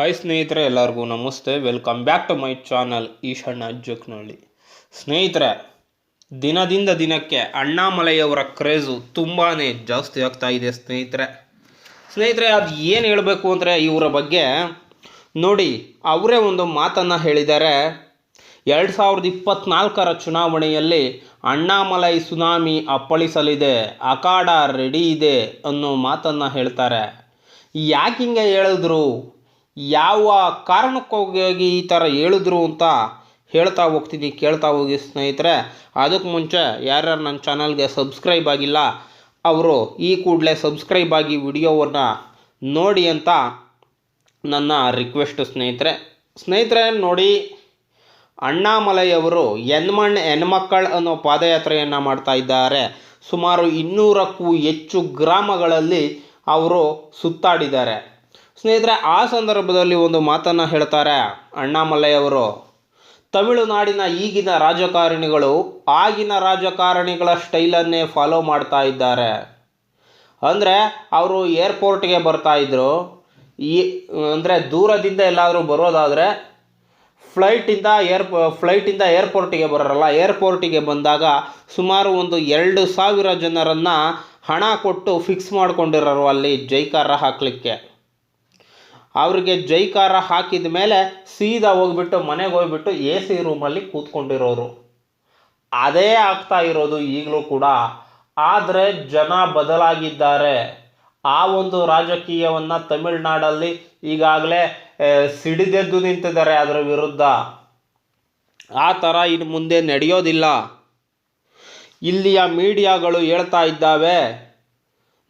Hi ಸ್ನೇಹಿತರೆ, ಎಲ್ಲರಿಗೂ ನಮಸ್ತೆ. Welcome back to my channel Eshanna Joknahalli ಸ್ನೇಹಿತರೆ, ದಿನದಿಂದ ದಿನಕ್ಕೆ ಅಣ್ಣಾಮಲೈಯವರ ಕ್ರೇಜು ತುಂಬಾ ಜಾಸ್ತಿ ಆಗ್ತಾ ಇದೆ ಸ್ನೇಹಿತರೆ. ಸ್ನೇಹಿತರೆ, ಅದು ಏನು ಹೇಳಬೇಕು ಅಂದರೆ ಇವರ ಬಗ್ಗೆ ನೋಡಿ, ಅವರೇ ಒಂದು ಮಾತನ್ನು ಹೇಳಿದ್ದಾರೆ. ಎರಡು ಸಾವಿರದ ಇಪ್ಪತ್ನಾಲ್ಕರ ಚುನಾವಣೆಯಲ್ಲಿ ಅಣ್ಣಾಮಲೈ ಸುನಾಮಿ ಅಪ್ಪಳಿಸಲಿದೆ, ಅಖಾಡ ರೆಡಿ ಇದೆ ಅನ್ನೋ ಮಾತನ್ನು ಹೇಳ್ತಾರೆ. ಯಾಕೆ ಹಿಂಗೆ ಹೇಳಿದ್ರು? ಯಾವ ಕಾರಣಕ್ಕೋಗಿ ಈ ಥರ ಹೇಳಿದ್ರು ಅಂತ ಹೇಳ್ತಾ ಹೋಗ್ತೀನಿ, ಕೇಳ್ತಾ ಹೋಗಿ ಸ್ನೇಹಿತರೆ. ಅದಕ್ಕೆ ಮುಂಚೆ ಯಾರ್ಯಾರು ನನ್ನ ಚಾನಲ್ಗೆ ಸಬ್ಸ್ಕ್ರೈಬ್ ಆಗಿಲ್ಲ, ಅವರು ಈ ಕೂಡಲೇ ಸಬ್ಸ್ಕ್ರೈಬ್ ಆಗಿ ವಿಡಿಯೋವನ್ನು ನೋಡಿ ಅಂತ ನನ್ನ ರಿಕ್ವೆಸ್ಟ್ ಸ್ನೇಹಿತರೆ. ಸ್ನೇಹಿತರೆ, ನೋಡಿ, ಅಣ್ಣಾಮಲೈಯವರು ಹೆಣ್ಮಣ್ ಹೆಣ್ಮಕ್ಕಳು ಅನ್ನೋ ಪಾದಯಾತ್ರೆಯನ್ನು ಮಾಡ್ತಾ ಇದ್ದಾರೆ. ಸುಮಾರು ಇನ್ನೂರಕ್ಕೂ ಹೆಚ್ಚು ಗ್ರಾಮಗಳಲ್ಲಿ ಅವರು ಸುತ್ತಾಡಿದ್ದಾರೆ. ಸ್ನೇಹಿತರೆ, ಆ ಸಂದರ್ಭದಲ್ಲಿ ಒಂದು ಮಾತನ್ನು ಹೇಳ್ತಾರೆ ಅಣ್ಣಾಮಲೈಯವರು ತಮಿಳುನಾಡಿನ ಈಗಿನ ರಾಜಕಾರಣಿಗಳು ಆಗಿನ ರಾಜಕಾರಣಿಗಳ ಸ್ಟೈಲನ್ನೇ ಫಾಲೋ ಮಾಡ್ತಾ ಇದ್ದಾರೆ. ಅಂದರೆ, ಅವರು ಏರ್ಪೋರ್ಟ್ಗೆ ಬರ್ತಾಯಿದ್ರು ಈ, ಅಂದರೆ ದೂರದಿಂದ ಎಲ್ಲಾದರೂ ಬರೋದಾದರೆ ಫ್ಲೈಟಿಂದ ಏರ್, ಫ್ಲೈಟಿಂದ ಏರ್ಪೋರ್ಟಿಗೆ ಬರೋರಲ್ಲ ಏರ್ಪೋರ್ಟಿಗೆ ಬಂದಾಗ ಸುಮಾರು ಒಂದು ಎರಡು ಸಾವಿರ ಜನರನ್ನು ಹಣ ಕೊಟ್ಟು ಫಿಕ್ಸ್ ಮಾಡಿಕೊಂಡಿರೋರು ಅಲ್ಲಿ ಜೈಕಾರ ಹಾಕಲಿಕ್ಕೆ. ಅವ್ರಿಗೆ ಜೈಕಾರ ಹಾಕಿದ ಮೇಲೆ ಸೀದಾ ಹೋಗ್ಬಿಟ್ಟು ಮನೆಗೆ ಹೋಗ್ಬಿಟ್ಟು ಎ ಸಿ ರೂಮಲ್ಲಿ ಕೂತ್ಕೊಂಡಿರೋರು. ಅದೇ ಆಗ್ತಾ ಇರೋದು ಈಗಲೂ ಕೂಡ. ಆದರೆ ಜನ ಬದಲಾಗಿದ್ದಾರೆ. ಆ ಒಂದು ರಾಜಕೀಯವನ್ನು ತಮಿಳುನಾಡಲ್ಲಿ ಈಗಾಗಲೇ ಸಿಡಿದೆದ್ದು ನಿಂತಿದ್ದಾರೆ ಅದರ ವಿರುದ್ಧ. ಆ ಥರ ಇನ್ನು ಮುಂದೆ ನಡೆಯೋದಿಲ್ಲ. ಇಲ್ಲಿಯ ಮೀಡಿಯಾಗಳು ಹೇಳ್ತಾ ಇದ್ದಾವೆ,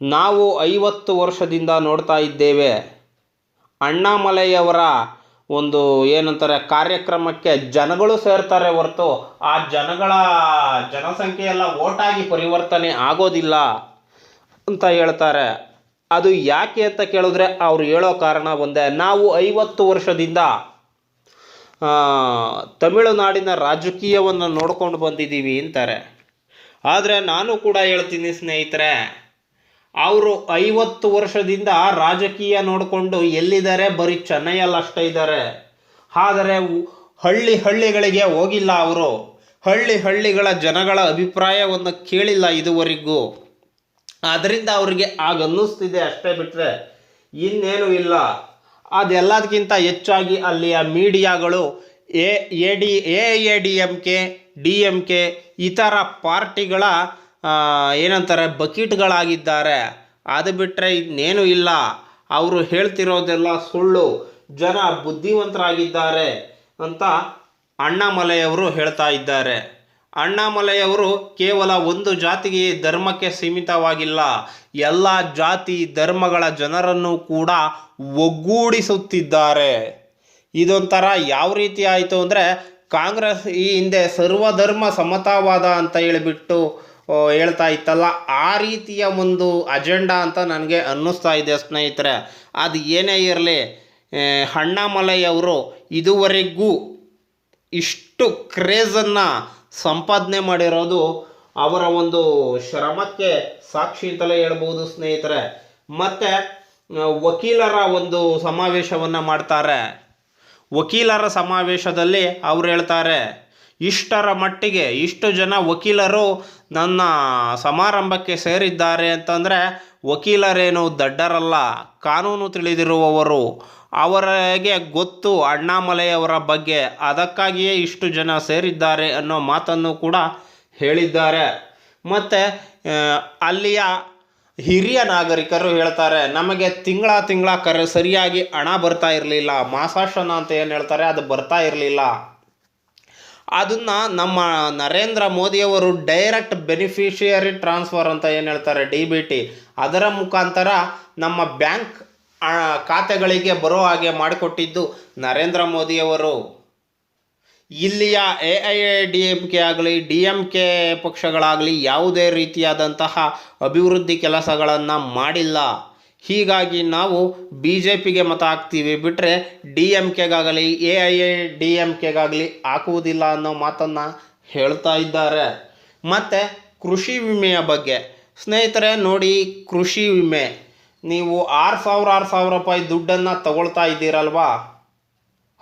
ನಾವು ಐವತ್ತು ವರ್ಷದಿಂದ ನೋಡ್ತಾ ಇದ್ದೇವೆ. ಅಣ್ಣಾಮಲೈಯವರ ಒಂದು ಏನಂತಾರೆ ಕಾರ್ಯಕ್ರಮಕ್ಕೆ ಜನಗಳು ಸೇರ್ತಾರೆ ಹೊರತು ಆ ಜನಗಳ ಜನಸಂಖ್ಯೆ ಎಲ್ಲ ಓಟಾಗಿ ಪರಿವರ್ತನೆ ಆಗೋದಿಲ್ಲ ಅಂತ ಹೇಳ್ತಾರೆ. ಅದು ಯಾಕೆ ಅಂತ ಕೇಳಿದ್ರೆ ಅವ್ರು ಹೇಳೋ ಕಾರಣ ಒಂದೇ, ನಾವು ಐವತ್ತು ವರ್ಷದಿಂದ ತಮಿಳುನಾಡಿನ ರಾಜಕೀಯವನ್ನು ನೋಡ್ಕೊಂಡು ಬಂದಿದ್ದೀವಿ ಅಂತಾರೆ. ಆದರೆ ನಾನು ಕೂಡ ಹೇಳ್ತೀನಿ ಸ್ನೇಹಿತರೆ ಅವರು ಐವತ್ತು ವರ್ಷದಿಂದ ರಾಜಕೀಯ ನೋಡಿಕೊಂಡು ಎಲ್ಲಿದ್ದಾರೆ? ಬರೀ ಚೆನ್ನೈಯಲ್ಲಿ ಅಷ್ಟೇ ಇದ್ದಾರೆ. ಆದರೆ ಹಳ್ಳಿ ಹಳ್ಳಿಗಳಿಗೆ ಹೋಗಿಲ್ಲ ಅವರು. ಹಳ್ಳಿ ಹಳ್ಳಿಗಳ ಜನಗಳ ಅಭಿಪ್ರಾಯವನ್ನು ಕೇಳಿಲ್ಲ ಇದುವರೆಗೂ. ಅದರಿಂದ ಅವರಿಗೆ ಆಗ ಅನ್ನಿಸ್ತಿದೆ ಅಷ್ಟೇ ಬಿಟ್ಟರೆ ಇನ್ನೇನು ಇಲ್ಲ. ಅದೆಲ್ಲದಕ್ಕಿಂತ ಹೆಚ್ಚಾಗಿ ಅಲ್ಲಿಯ ಮೀಡಿಯಾಗಳು A A D, A A D M K, D M K, ಇತರ ಪಾರ್ಟಿಗಳ ಏನಂತಾರೆ, ಬಕೀಟ್ಗಳಾಗಿದ್ದಾರೆ. ಅದು ಬಿಟ್ಟರೆ ಇನ್ನೇನು ಇಲ್ಲ. ಅವರು ಹೇಳ್ತಿರೋದೆಲ್ಲ ಸುಳ್ಳು. ಜನ ಬುದ್ಧಿವಂತರಾಗಿದ್ದಾರೆ ಅಂತ ಅಣ್ಣಾಮಲೆಯವರು ಹೇಳ್ತಾ ಇದ್ದಾರೆ. ಅಣ್ಣಾಮಲೆಯವರು ಕೇವಲ ಒಂದು ಜಾತಿಗೆ ಧರ್ಮಕ್ಕೆ ಸೀಮಿತವಾಗಿಲ್ಲ. ಎಲ್ಲ ಜಾತಿ ಧರ್ಮಗಳ ಜನರನ್ನು ಕೂಡ ಒಗ್ಗೂಡಿಸುತ್ತಿದ್ದಾರೆ. ಇದೊಂಥರ ಯಾವ ರೀತಿ ಆಯಿತು ಅಂದರೆ, ಕಾಂಗ್ರೆಸ್ ಈ ಹಿಂದೆ ಸರ್ವಧರ್ಮ ಸಮತಾವಾದ ಅಂತ ಹೇಳಿಬಿಟ್ಟು ಹೇಳ್ತಾ ಇತ್ತಲ್ಲ, ಆ ರೀತಿಯ ಒಂದು ಅಜೆಂಡಾ ಅಂತ ನನಗೆ ಅನ್ನಿಸ್ತಾ ಇದೆ ಸ್ನೇಹಿತರೆ. ಅದು ಏನೇ ಇರಲಿ ಅಣ್ಣಾಮಲೈ ಅವರು ಇದುವರೆಗೂ ಇಷ್ಟು ಕ್ರೇಜನ್ನು ಸಂಪಾದನೆ ಮಾಡಿರೋದು ಅವರ ಒಂದು ಶ್ರಮಕ್ಕೆ ಸಾಕ್ಷಿ ಅಂತಲೇ ಹೇಳ್ಬೋದು ಸ್ನೇಹಿತರೆ. ಮತ್ತು ವಕೀಲರ ಒಂದು ಸಮಾವೇಶವನ್ನು ಮಾಡ್ತಾರೆ. ವಕೀಲರ ಸಮಾವೇಶದಲ್ಲಿ ಅವ್ರು ಹೇಳ್ತಾರೆ ಇಷ್ಟರ ಮಟ್ಟಿಗೆ ಇಷ್ಟು ಜನ ವಕೀಲರು ನನ್ನ ಸಮಾರಂಭಕ್ಕೆ ಸೇರಿದ್ದಾರೆ ಅಂತಂದರೆ ವಕೀಲರೇನು ದಡ್ಡರಲ್ಲ, ಕಾನೂನು ತಿಳಿದಿರುವವರು. ಅವರಿಗೆ ಗೊತ್ತು ಅಣ್ಣಾಮಲೆಯವರ ಬಗ್ಗೆ. ಅದಕ್ಕಾಗಿಯೇ ಇಷ್ಟು ಜನ ಸೇರಿದ್ದಾರೆ ಅನ್ನೋ ಮಾತನ್ನು ಕೂಡ ಹೇಳಿದ್ದಾರೆ. ಮತ್ತು ಅಲ್ಲಿಯ ಹಿರಿಯ ನಾಗರಿಕರು ಹೇಳ್ತಾರೆ, ನಮಗೆ ತಿಂಗಳ ತಿಂಗಳ ಕರೆ ಸರಿಯಾಗಿ ಹಣ ಬರ್ತಾ ಇರಲಿಲ್ಲ. ಮಾಸಾಶನ ಅಂತ ಏನು ಹೇಳ್ತಾರೆ? ಅದು ಬರ್ತಾ ಇರಲಿಲ್ಲ. ಅದನ್ನು ನಮ್ಮ ನರೇಂದ್ರ ಮೋದಿಯವರು ಡೈರೆಕ್ಟ್ ಬೆನಿಫಿಷಿಯರಿ ಟ್ರಾನ್ಸ್ಫರ್ ಅಂತ ಏನು ಹೇಳ್ತಾರೆ ಡಿ ಬಿ ಟಿ ಅದರ ಮುಖಾಂತರ ನಮ್ಮ ಬ್ಯಾಂಕ್ ಖಾತೆಗಳಿಗೆ ಬರೋ ಹಾಗೆ ಮಾಡಿಕೊಟ್ಟಿದ್ದು ನರೇಂದ್ರ ಮೋದಿಯವರು. ಇಲ್ಲಿಯ A I D M K ಆಗಲಿ, ಡಿ ಎಂ ಕೆ ಪಕ್ಷಗಳಾಗಲಿ ಯಾವುದೇ ರೀತಿಯಾದಂತಹ ಅಭಿವೃದ್ಧಿ ಕೆಲಸಗಳನ್ನು ಮಾಡಿಲ್ಲ. ಹೀಗಾಗಿ ನಾವು ಬಿ ಜೆ ಪಿಗೆ ಮತ ಹಾಕ್ತೀವಿ. ಬಿಟ್ಟರೆ D M ಕೆಗಾಗಲಿ, A I A D M ಕೆಗಾಗಲಿ ಹಾಕುವುದಿಲ್ಲ ಅನ್ನೋ ಮಾತನ್ನು ಹೇಳ್ತಾ ಇದ್ದಾರೆ. ಮತ್ತು ಕೃಷಿ ವಿಮೆಯ ಬಗ್ಗೆ. ಸ್ನೇಹಿತರೆ, ನೋಡಿ ಕೃಷಿ ವಿಮೆ. ನೀವು ಆರು ಸಾವಿರ ಆರು ಸಾವಿರ ರೂಪಾಯಿ ದುಡ್ಡನ್ನು ತಗೊಳ್ತಾ ಇದ್ದೀರಲ್ವಾ?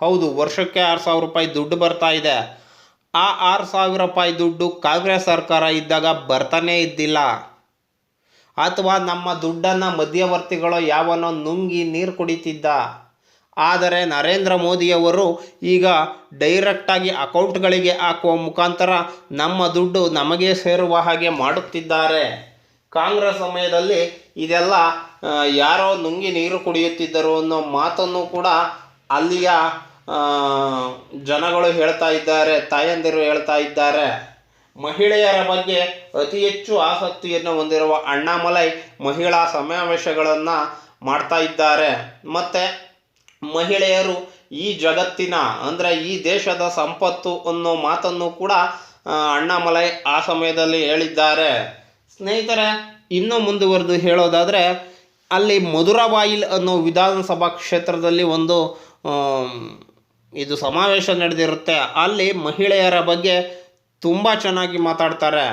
ಹೌದು, ವರ್ಷಕ್ಕೆ ಆರು ಸಾವಿರ ರೂಪಾಯಿ ದುಡ್ಡು ಬರ್ತಾ ಇದೆ. ಆ ಆರು ಸಾವಿರ ರೂಪಾಯಿ ದುಡ್ಡು ಕಾಂಗ್ರೆಸ್ ಸರ್ಕಾರ ಇದ್ದಾಗ ಬರ್ತಾನೇ ಇದ್ದಿಲ್ಲ. ಅಥವಾ ನಮ್ಮ ದುಡ್ಡನ್ನು ಮಧ್ಯವರ್ತಿಗಳು ಯಾವನೋ ನುಂಗಿ ನೀರು ಕುಡಿತಿದ್ದ. ಆದರೆ ನರೇಂದ್ರ ಮೋದಿಯವರು ಈಗ ಡೈರೆಕ್ಟಾಗಿ ಅಕೌಂಟ್ಗಳಿಗೆ ಹಾಕುವ ಮುಖಾಂತರ ನಮ್ಮ ದುಡ್ಡು ನಮಗೆ ಸೇರುವ ಹಾಗೆ ಮಾಡುತ್ತಿದ್ದಾರೆ. ಕಾಂಗ್ರೆಸ್ ಸಮಯದಲ್ಲಿ ಇದೆಲ್ಲ ಯಾರೋ ನುಂಗಿ ನೀರು ಕುಡಿಯುತ್ತಿದ್ದರು ಅನ್ನೋ ಮಾತನ್ನು ಕೂಡ ಅಲ್ಲಿಯ ಜನಗಳು ಹೇಳ್ತಾ ಇದ್ದಾರೆ, ತಾಯಂದಿರು ಹೇಳ್ತಾ ಇದ್ದಾರೆ. ಮಹಿಳೆಯರ ಬಗ್ಗೆ ಅತಿ ಹೆಚ್ಚು ಆಸಕ್ತಿಯನ್ನು ಹೊಂದಿರುವ ಅಣ್ಣಾಮಲೈ ಮಹಿಳಾ ಸಮಾವೇಶಗಳನ್ನು ಮಾಡ್ತಾ ಇದ್ದಾರೆ. ಮತ್ತು ಮಹಿಳೆಯರು ಈ ಜಗತ್ತಿನ, ಅಂದರೆ ಈ ದೇಶದ ಸಂಪತ್ತು ಅನ್ನೋ ಮಾತನ್ನು ಕೂಡ ಅಣ್ಣಾಮಲೈ ಆ ಸಮಯದಲ್ಲಿ ಹೇಳಿದ್ದಾರೆ. ಸ್ನೇಹಿತರೆ, ಇನ್ನೂ ಮುಂದುವರೆದು ಹೇಳೋದಾದರೆ, ಅಲ್ಲಿ ಮಧುರಬಾಯಿಲ್ ಅನ್ನೋ ವಿಧಾನಸಭಾ ಕ್ಷೇತ್ರದಲ್ಲಿ ಒಂದು ಇದು ಸಮಾವೇಶ ನಡೆದಿರುತ್ತೆ. ಅಲ್ಲಿ ಮಹಿಳೆಯರ ಬಗ್ಗೆ ತುಂಬ ಚೆನ್ನಾಗಿ ಮಾತಾಡ್ತಾರೆ.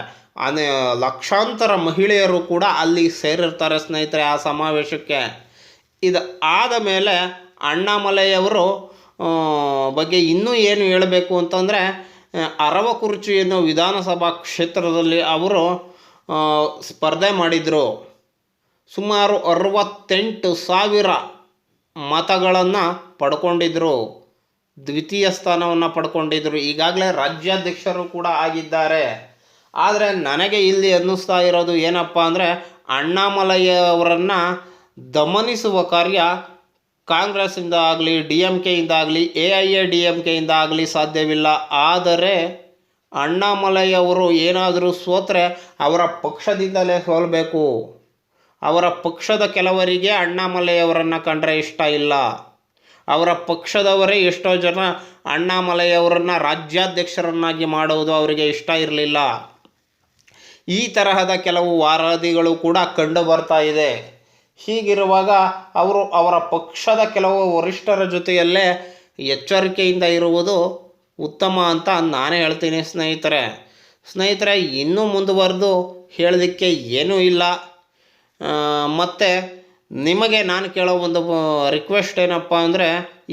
ಅನೆ ಲಕ್ಷಾಂತರ ಮಹಿಳೆಯರು ಕೂಡ ಅಲ್ಲಿ ಸೇರಿರ್ತಾರೆ ಸ್ನೇಹಿತರೆ ಆ ಸಮಾವೇಶಕ್ಕೆ. ಇದು ಆದ ಮೇಲೆ ಅಣ್ಣಾಮಲೆಯವರು ಬಗ್ಗೆ ಇನ್ನೂ ಏನು ಹೇಳಬೇಕು ಅಂತಂದರೆ ಅರವಕುರ್ಚಿ ಎನ್ನುವ ವಿಧಾನಸಭಾ ಕ್ಷೇತ್ರದಲ್ಲಿ ಅವರು ಸ್ಪರ್ಧೆ ಮಾಡಿದರು. ಸುಮಾರು ಅರವತ್ತೆಂಟು ಸಾವಿರ ಮತಗಳನ್ನು ಪಡ್ಕೊಂಡಿದ್ರು. ದ್ವಿತೀಯ ಸ್ಥಾನವನ್ನು ಪಡ್ಕೊಂಡಿದ್ದರು ಈಗಾಗಲೇ ರಾಜ್ಯಾಧ್ಯಕ್ಷರು ಕೂಡ ಆಗಿದ್ದಾರೆ. ಆದರೆ ನನಗೆ ಇಲ್ಲಿ ಅನ್ನಿಸ್ತಾ ಇರೋದು ಏನಪ್ಪ ಅಂದರೆ ಅಣ್ಣಾಮಲೈಯವರನ್ನು ದಮನಿಸುವ ಕಾರ್ಯ ಕಾಂಗ್ರೆಸ್ಸಿಂದ ಆಗಲಿ, ಡಿ ಎಂ ಕೆಯಿಂದ ಆಗಲಿ, A I A, D M ಕೆಯಿಂದ ಆಗಲಿ ಸಾಧ್ಯವಿಲ್ಲ. ಆದರೆ ಅಣ್ಣಾಮಲೈಯವರು ಏನಾದರೂ ಸೋತ್ರೆ ಅವರ ಪಕ್ಷದಿಂದಲೇ ಸೋಲಬೇಕು. ಅವರ ಪಕ್ಷದ ಕೆಲವರಿಗೆ ಅಣ್ಣಾಮಲೈಯವರನ್ನು ಕಂಡರೆ ಇಷ್ಟ ಇಲ್ಲ. ಅವರ ಪಕ್ಷದವರೇ ಎಷ್ಟೋ ಜನ ಅಣ್ಣಾಮಲೈಯವರನ್ನು ರಾಜ್ಯಾಧ್ಯಕ್ಷರನ್ನಾಗಿ ಮಾಡುವುದು ಅವರಿಗೆ ಇಷ್ಟ ಇರಲಿಲ್ಲ. ಈ ತರಹದ ಕೆಲವು ವಾರಾದಿಗಳು ಕೂಡ ಕಂಡು ಬರ್ತಾ ಇದೆ. ಹೀಗಿರುವಾಗ ಅವರು ಅವರ ಪಕ್ಷದ ಕೆಲವು ವರಿಷ್ಠರ ಜೊತೆಯಲ್ಲೇ ಎಚ್ಚರಿಕೆಯಿಂದ ಇರುವುದು ಉತ್ತಮ ಅಂತ ನಾನೇ ಹೇಳ್ತೀನಿ ಸ್ನೇಹಿತರೆ. ಸ್ನೇಹಿತರೆ, ಇನ್ನೂ ಮುಂದುವರೆದು ಹೇಳೋದಕ್ಕೆ ಏನೂ ಇಲ್ಲ. ಮತ್ತು ನಿಮಗೆ ನಾನು ಕೇಳೋ ಒಂದು ರಿಕ್ವೆಸ್ಟ್ ಏನಪ್ಪ ಅಂದರೆ,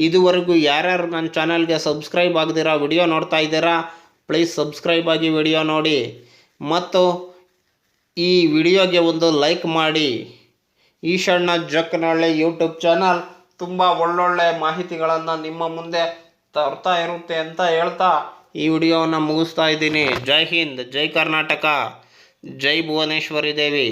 ಇದುವರೆಗೂ ಯಾರ್ಯಾರು ನನ್ನ ಚಾನಲ್ಗೆ ಸಬ್ಸ್ಕ್ರೈಬ್ ಆಗದಿರಾ ವಿಡಿಯೋ ನೋಡ್ತಾ ಇದ್ದೀರಾ ಪ್ಲೀಸ್ ಸಬ್ಸ್ಕ್ರೈಬ್ ಆಗಿ ವಿಡಿಯೋ ನೋಡಿ. ಮತ್ತು ಈ ವಿಡಿಯೋಗೆ ಒಂದು ಲೈಕ್ ಮಾಡಿ. ಈಶಣ್ಣ ಜಕ್ಕನಹಳ್ಳಿ ಯೂಟ್ಯೂಬ್ ಚಾನಲ್ ತುಂಬ ಒಳ್ಳೊಳ್ಳೆ ಮಾಹಿತಿಗಳನ್ನು ನಿಮ್ಮ ಮುಂದೆ ತರ್ತಾ ಇರುತ್ತೆ ಅಂತ ಹೇಳ್ತಾ ಈ ವಿಡಿಯೋವನ್ನು ಮುಗಿಸ್ತಾ ಇದ್ದೀನಿ. ಜೈ ಹಿಂದ್, ಜೈ ಕರ್ನಾಟಕ, ಜೈ ಭುವನೇಶ್ವರಿ ದೇವಿ.